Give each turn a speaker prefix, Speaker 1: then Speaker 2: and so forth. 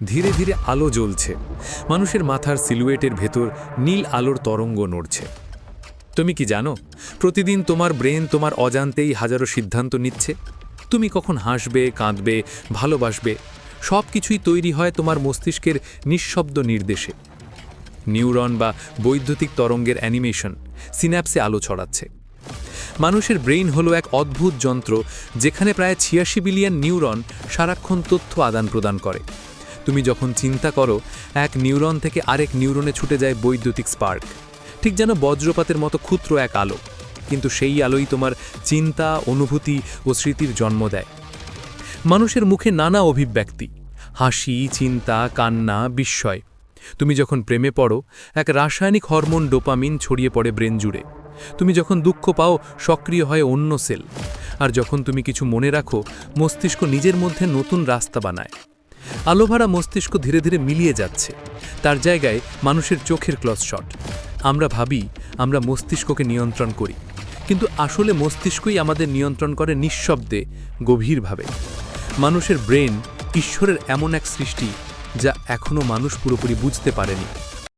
Speaker 1: ধীরে ধীরে আলো জ্বলছে। মানুষের মাথার সিলুয়েটের ভেতর নীল আলোর তরঙ্গ নড়ছে। তুমি কি জানো, প্রতিদিন তোমার ব্রেন তোমার অজান্তেই হাজারো সিদ্ধান্ত নিচ্ছে? তুমি কখন হাসবে, কাঁদবে, ভালোবাসবে সব কিছুই তৈরি হয় তোমার মস্তিষ্কের নিঃশব্দ নির্দেশে। নিউরন বা বৈদ্যুতিক তরঙ্গের অ্যানিমেশন সিন্যাপসে আলো ছড়াচ্ছে। মানুষের ব্রেইন হলো এক অদ্ভুত যন্ত্র যেখানে প্রায় ছিয়াশি বিলিয়ন নিউরন সারাক্ষণ তথ্য আদান প্রদান করে। তুমি যখন চিন্তা করো, এক নিউরন থেকে আরেক নিউরনে ছুটে যায় বৈদ্যুতিক স্পার্ক। ঠিক যেন বজ্রপাতের মতো ক্ষুদ্র এক আলো। কিন্তু সেই আলোই তোমার চিন্তা, অনুভূতি ও স্মৃতির জন্ম দেয়। মানুষের মুখে নানা অভিব্যক্তি। হাসি, চিন্তা, কান্না, বিস্ময়। তুমি যখন প্রেমে পড়ো, এক রাসায়নিক হরমোন ডোপামিন ছড়িয়ে পড়ে ব্রেন জুড়ে। তুমি যখন দুঃখ পাও, সক্রিয় হয় অন্য সেল। আর যখন তুমি কিছু মনে রাখো, মস্তিষ্ক নিজের মধ্যে নতুন রাস্তা বানায়। আলোভারা মস্তিষ্ক ধীরে ধীরে মিলিয়ে যাচ্ছে। তার জায়গায় মানুষের চোখের ক্লস শট। আমরা ভাবি, আমরা মস্তিষ্ককে নিয়ন্ত্রণ করি। কিন্তু আসলে মস্তিষ্কই আমাদের নিয়ন্ত্রণ করে নিঃশব্দে, গভীরভাবে। মানুষের ব্রেন ঈশ্বরের এমন এক সৃষ্টি, যা এখনও মানুষ পুরোপুরি বুঝতে পারেনি।